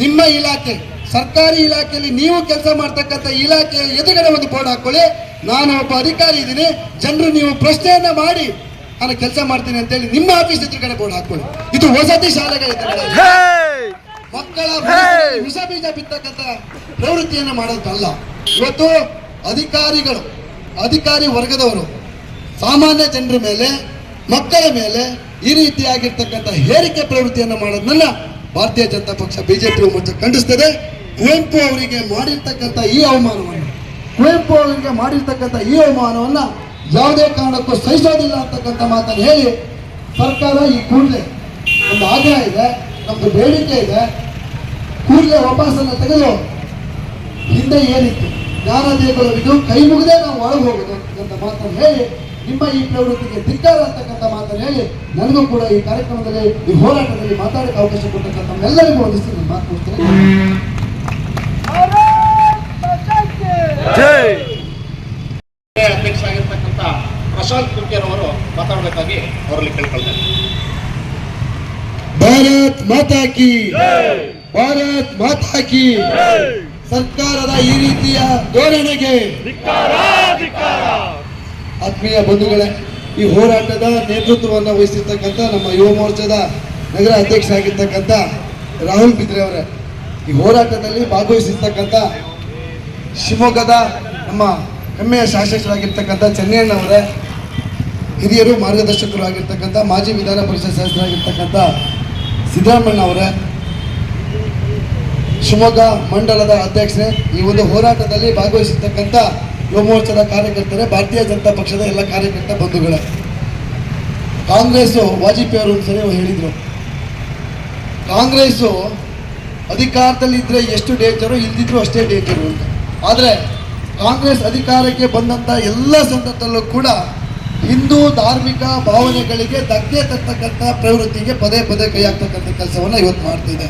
ನಿಮ್ಮ ಇಲಾಖೆ ಸರ್ಕಾರಿ ಇಲಾಖೆಯಲ್ಲಿ ನೀವು ಕೆಲಸ ಮಾಡ್ತಕ್ಕಂಥ ಇಲಾಖೆಯ ಎದುರುಗಡೆ ಒಂದು ಬೋರ್ಡ್ ಹಾಕೊಳ್ಳಿ. ನಾನು ಒಬ್ಬ ಅಧಿಕಾರಿ ಇದ್ದೀನಿ. ಜನರು ನೀವು ಪ್ರಶ್ನೆಯನ್ನ ಮಾಡಿ ನಾನು ಕೆಲಸ ಮಾಡ್ತೀನಿ ಅಂತೇಳಿ ನಿಮ್ಮ ಆಫೀಸ್ ಎದುರುಗಡೆ ಬೋರ್ಡ್ ಹಾಕೊಳ್ಳಿ. ಇದು ವಸತಿ ಶಾಲೆಗಳ ಎದುರುಗಡೆ. ಮಕ್ಕಳ ವಿಷ ಬೀಜ ಬಿತ್ತಕ್ಕಂಥ ಪ್ರವೃತ್ತಿಯನ್ನು ಮಾಡೋದಲ್ಲ ಇವತ್ತು ಅಧಿಕಾರಿಗಳು ಅಧಿಕಾರಿ ವರ್ಗದವರು ಸಾಮಾನ್ಯ ಜನರ ಮೇಲೆ ಮಕ್ಕಳ ಮೇಲೆ ಈ ರೀತಿಯಾಗಿರ್ತಕ್ಕಂಥ ಹೇರಿಕೆ ಪ್ರವೃತ್ತಿಯನ್ನು ಮಾಡೋದನ್ನ ಭಾರತೀಯ ಜನತಾ ಪಕ್ಷ ಬಿಜೆಪಿ ಮೋರ್ಚ ಖಂಡಿಸ್ತದೆ. ಕುವೆಂಪು ಅವರಿಗೆ ಮಾಡಿರ್ತಕ್ಕಂಥ ಈ ಅವಮಾನವನ್ನು, ಕುವೆಂಪು ಅವರಿಗೆ ಮಾಡಿರ್ತಕ್ಕಂಥ ಈ ಅವಮಾನವನ್ನ ಯಾವುದೇ ಕಾರಣಕ್ಕೂ ಸಹಿಸೋದಿಲ್ಲ ಅಂತಕ್ಕಂಥ ಮಾತನ್ನು ಹೇಳಿ ಸರ್ಕಾರ ಈ ಕೂಡಲೇ ಒಂದು ಆಗ್ರಹ ಇದೆ, ನಮ್ದು ಬೇಡಿಕೆ ಇದೆ. ಕೂಡಲೇ ವಾಪಸ್ಸನ್ನು ತೆಗೆದು ಹಿಂದೆ ಏನಿತ್ತು ಜ್ಞಾನ ಇದು ಕೈ ಮುಗಿದೇ ನಾವು ಒಳಗೆ ಹೋಗೋದು ಅಂತ ಮಾತನ್ನು ಹೇಳಿ ನಿಮ್ಮ ಈ ಪ್ರವೃತ್ತಿಗೆ ಧಿಕ್ಕಾರ ಅಂತಕ್ಕಂಥ ಮಾತನ್ನು ಹೇಳಿ ನನಗೂ ಕೂಡ ಈ ಕಾರ್ಯಕ್ರಮದಲ್ಲಿ ಈ ಹೋರಾಟದಲ್ಲಿ ಮಾತಾಡಕ್ಕೆ ಅವಕಾಶ ಕೊಟ್ಟಕ್ಕಂಥ ಎಲ್ಲರಿಗೂ ವಂದಿಸಿ ನಾನು ಮಾತು ಕೊಡ್ತೇನೆ ಜೈ ಅಧ್ಯಕ್ಷ ಆಗಿರ್ತಕ್ಕಂಥ ಪ್ರಶಾಂತ್ ಕುರ್ಕೇರ್ ಅವರು ಮಾತಾಡಬೇಕಾಗಿ ಅವರಲ್ಲಿ ಕೇಳ್ಕೊಳ್ತಾರೆ. ಭಾರತ್ ಮಾತಾ ಕಿ ಭಾರತ್ ಮಾತಾ ಕಿ ಸರ್ಕಾರದ ಈ ರೀತಿಯ ಧೋರಣೆಗೆ ಆತ್ಮೀಯ ಬಂಧುಗಳೇ, ಈ ಹೋರಾಟದ ನೇತೃತ್ವವನ್ನು ವಹಿಸಿರ್ತಕ್ಕಂಥ ನಮ್ಮ ಯುವ ಮೋರ್ಚಾದ ನಗರ ಅಧ್ಯಕ್ಷ ಆಗಿರ್ತಕ್ಕಂಥ ರಾಹುಲ್ ಬಿದ್ರೆ ಅವರೇ, ಈ ಹೋರಾಟದಲ್ಲಿ ಭಾಗವಹಿಸಿರ್ತಕ್ಕಂಥ ಶಿವಮೊಗ್ಗದ ನಮ್ಮ ಹೆಮ್ಮೆಯ ಶಾಸಕರಾಗಿರ್ತಕ್ಕಂಥ ಚೆನ್ನಣ್ಣವರೇ ಹಿರಿಯರು ಮಾರ್ಗದರ್ಶಕರು ಆಗಿರ್ತಕ್ಕಂಥ ಮಾಜಿ ವಿಧಾನ ಪರಿಷತ್ ಸದಸ್ಯರಾಗಿರ್ತಕ್ಕಂಥ ಸಿದ್ದರಾಮಣ್ಣ ಅವರೇ, ಶಿವಮೊಗ್ಗ ಮಂಡಲದ ಅಧ್ಯಕ್ಷರೇ, ಈ ಒಂದು ಹೋರಾಟದಲ್ಲಿ ಭಾಗವಹಿಸಿರ್ತಕ್ಕಂಥ ಯುವ ಮೋರ್ಚಾದ ಕಾರ್ಯಕರ್ತರೇ, ಭಾರತೀಯ ಜನತಾ ಪಕ್ಷದ ಎಲ್ಲ ಕಾರ್ಯಕರ್ತ ಬಂಧುಗಳೇ. ಕಾಂಗ್ರೆಸ್ಸು ವಾಜಪೇಯಿ ಅವರು ಒಂದ್ಸರಿ ಹೇಳಿದರು. ಅಧಿಕಾರದಲ್ಲಿ ಇದ್ದರೆ ಎಷ್ಟು ಡೇಂಜರು ಇಲ್ದಿದ್ರು ಅಷ್ಟೇ ಡೇಂಜರು ಅಂತ. ಆದರೆ ಕಾಂಗ್ರೆಸ್ ಅಧಿಕಾರಕ್ಕೆ ಬಂದಂಥ ಎಲ್ಲ ಸಂದರ್ಭದಲ್ಲೂ ಕೂಡ ಹಿಂದೂ ಧಾರ್ಮಿಕ ಭಾವನೆಗಳಿಗೆ ಧಕ್ಕೆ ತರ್ತಕ್ಕಂಥ ಪ್ರವೃತ್ತಿಗೆ ಪದೇ ಪದೇ ಕೈ ಹಾಕ್ತಕ್ಕಂಥ ಕೆಲಸವನ್ನು ಇವತ್ತು ಮಾಡ್ತಿದೆ.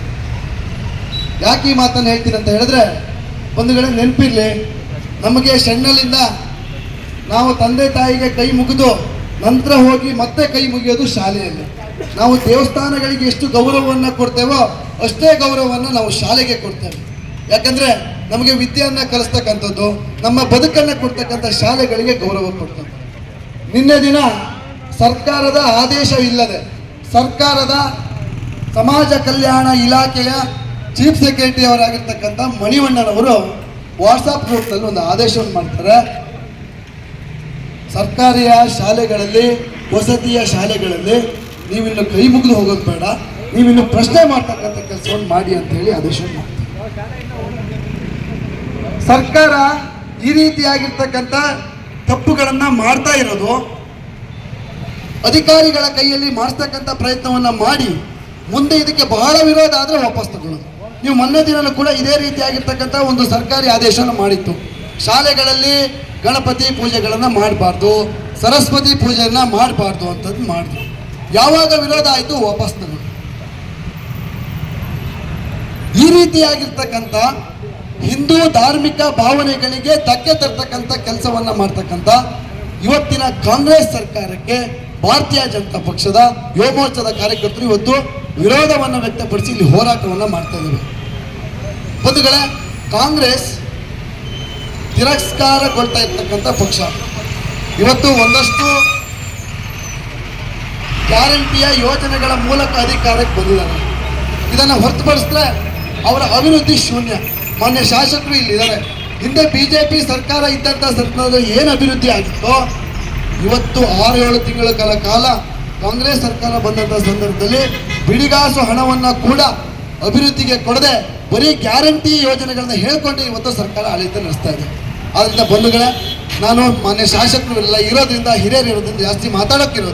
ಯಾಕೆ ಈ ಮಾತನ್ನು ಹೇಳ್ತೀನಿ ಅಂತ ಹೇಳಿದ್ರೆ ಒಂದು ಕಡೆ ನೆನಪಿರ್ಲಿ ನಮಗೆ ಸಣ್ಣಲಿಂದ ನಾವು ತಂದೆ ತಾಯಿಗೆ ಕೈ ಮುಗಿದು ನಂತರ ಹೋಗಿ ಮತ್ತೆ ಕೈ ಮುಗಿಯೋದು ಶಾಲೆಯಲ್ಲಿ. ನಾವು ದೇವಸ್ಥಾನಗಳಿಗೆ ಎಷ್ಟು ಗೌರವವನ್ನು ಕೊಡ್ತೇವೋ ಅಷ್ಟೇ ಗೌರವವನ್ನು ನಾವು ಶಾಲೆಗೆ ಕೊಡ್ತೇವೆ. ಯಾಕಂದರೆ ನಮಗೆ ವಿದ್ಯೆಯನ್ನು ಕಲಿಸ್ತಕ್ಕಂಥದ್ದು, ನಮ್ಮ ಬದುಕನ್ನು ಕೊಡ್ತಕ್ಕಂಥ ಶಾಲೆಗಳಿಗೆ ಗೌರವ ಕೊಡ್ತೇವೆ. ನಿನ್ನೆ ದಿನ ಸರ್ಕಾರದ ಆದೇಶವಿಲ್ಲದೆ ಸರ್ಕಾರದ ಸಮಾಜ ಕಲ್ಯಾಣ ಇಲಾಖೆಯ ಚೀಫ್ ಸೆಕ್ರೆಟರಿ ಅವರಾಗಿರ್ತಕ್ಕಂಥ ಮಣಿವಣ್ಣನವರು ವಾಟ್ಸಪ್ ಗ್ರೂಪ್ನಲ್ಲಿ ಒಂದು ಆದೇಶವನ್ನು ಮಾಡ್ತಾರೆ. ಸರ್ಕಾರಿಯ ಶಾಲೆಗಳಲ್ಲಿ, ವಸತಿಯ ಶಾಲೆಗಳಲ್ಲಿ ನೀವಿನ್ನು ಕೈ ಮುಗಿದು ಹೋಗೋದು ಬೇಡ. ನೀವಿನ್ನು ಪ್ರಶ್ನೆ ಮಾಡ್ತಕ್ಕಂಥ ಕೆಲಸವನ್ನು ಮಾಡಿ ಅಂತ ಹೇಳಿ ಆದೇಶವನ್ನು ಮಾಡ್ತಾರೆ. ಸರ್ಕಾರ ಈ ರೀತಿಯಾಗಿರ್ತಕ್ಕಂಥ ತಪ್ಪುಗಳನ್ನು ಮಾಡ್ತಾ ಇರೋದು, ಅಧಿಕಾರಿಗಳ ಕೈಯಲ್ಲಿ ಮಾಡಿಸ್ತಕ್ಕಂಥ ಪ್ರಯತ್ನವನ್ನು ಮಾಡಿ ಮುಂದೆ ಇದಕ್ಕೆ ಬಹಳ ವಿರೋಧ ಆದರೆ ವಾಪಸ್ ತಗೊಳ್ಳೋದು. ನೀವು ಮೊನ್ನೆ ದಿನನೂ ಕೂಡ ಇದೇ ರೀತಿಯಾಗಿರ್ತಕ್ಕಂಥ ಒಂದು ಸರ್ಕಾರಿ ಆದೇಶವನ್ನು ಮಾಡಿತ್ತು. ಶಾಲೆಗಳಲ್ಲಿ ಗಣಪತಿ ಪೂಜೆಗಳನ್ನು ಮಾಡಬಾರ್ದು, ಸರಸ್ವತಿ ಪೂಜೆಯನ್ನ ಮಾಡಬಾರ್ದು ಅಂತದ್ದು ಮಾಡಿದ್ರು. ಯಾವಾಗ ವಿರೋಧ ಆಯಿತು ವಾಪಸ್ ತಗೊಂಡು. ಈ ರೀತಿಯಾಗಿರ್ತಕ್ಕಂಥ ಹಿಂದೂ ಧಾರ್ಮಿಕ ಭಾವನೆಗಳಿಗೆ ಧಕ್ಕೆ ತರ್ತಕ್ಕಂಥ ಕೆಲಸವನ್ನ ಮಾಡ್ತಕ್ಕಂಥ ಇವತ್ತಿನ ಕಾಂಗ್ರೆಸ್ ಸರ್ಕಾರಕ್ಕೆ ಭಾರತೀಯ ಜನತಾ ಪಕ್ಷದ ಯುವ ಕಾರ್ಯಕರ್ತರು ಇವತ್ತು ವಿರೋಧವನ್ನು ವ್ಯಕ್ತಪಡಿಸಿ ಇಲ್ಲಿ ಹೋರಾಟವನ್ನು ಮಾಡ್ತಾ ಇದ್ದೇವೆ. ಬಂಧುಗಳ, ಕಾಂಗ್ರೆಸ್ ತಿರಸ್ಕಾರಗೊಳ್ತಾ ಇರ್ತಕ್ಕಂಥ ಪಕ್ಷ. ಇವತ್ತು ಒಂದಷ್ಟು ಗ್ಯಾರಂಟಿಯ ಯೋಜನೆಗಳ ಮೂಲಕ ಅಧಿಕಾರಕ್ಕೆ ಬಂದಿದ್ದಾರೆ. ಇದನ್ನು ಹೊರತುಪಡಿಸಿದ್ರೆ ಅವರ ಅಭಿವೃದ್ಧಿ ಶೂನ್ಯ. ಮಾನ್ಯ ಶಾಸಕರು ಇಲ್ಲಿದ್ದಾರೆ. ಹಿಂದೆ ಬಿ ಜೆ ಪಿ ಸರ್ಕಾರ ಇದ್ದಂಥ ಸರ್ಕಾರದ ಏನು ಅಭಿವೃದ್ಧಿ ಆಗಿತ್ತೋ, ಇವತ್ತು ಆರು, ಏಳು ತಿಂಗಳ ಕಾಲ ಕಾಲ ಕಾಂಗ್ರೆಸ್ ಸರ್ಕಾರ ಬಂದಂಥ ಸಂದರ್ಭದಲ್ಲಿ ಬಿಡಿಗಾಸು ಹಣವನ್ನ ಕೂಡ ಅಭಿವೃದ್ಧಿಗೆ ಕೊಡದೆ ಬರೀ ಗ್ಯಾರಂಟಿ ಯೋಜನೆಗಳನ್ನ ಹೇಳ್ಕೊಂಡು ಇವತ್ತು ಸರ್ಕಾರ ಆಡಳಿತ ನಡೆಸ್ತಾ ಇದೆ. ಆದ್ರಿಂದ ಬಂಧುಗಳೇ, ನಾನು ಮಾನ್ಯ ಶಾಸಕರು ಎಲ್ಲ ಇರೋದ್ರಿಂದ, ಹಿರಿಯರು ಇರೋದ್ರಿಂದ ಜಾಸ್ತಿ ಮಾತಾಡೋಕ್ಕಿರೋದು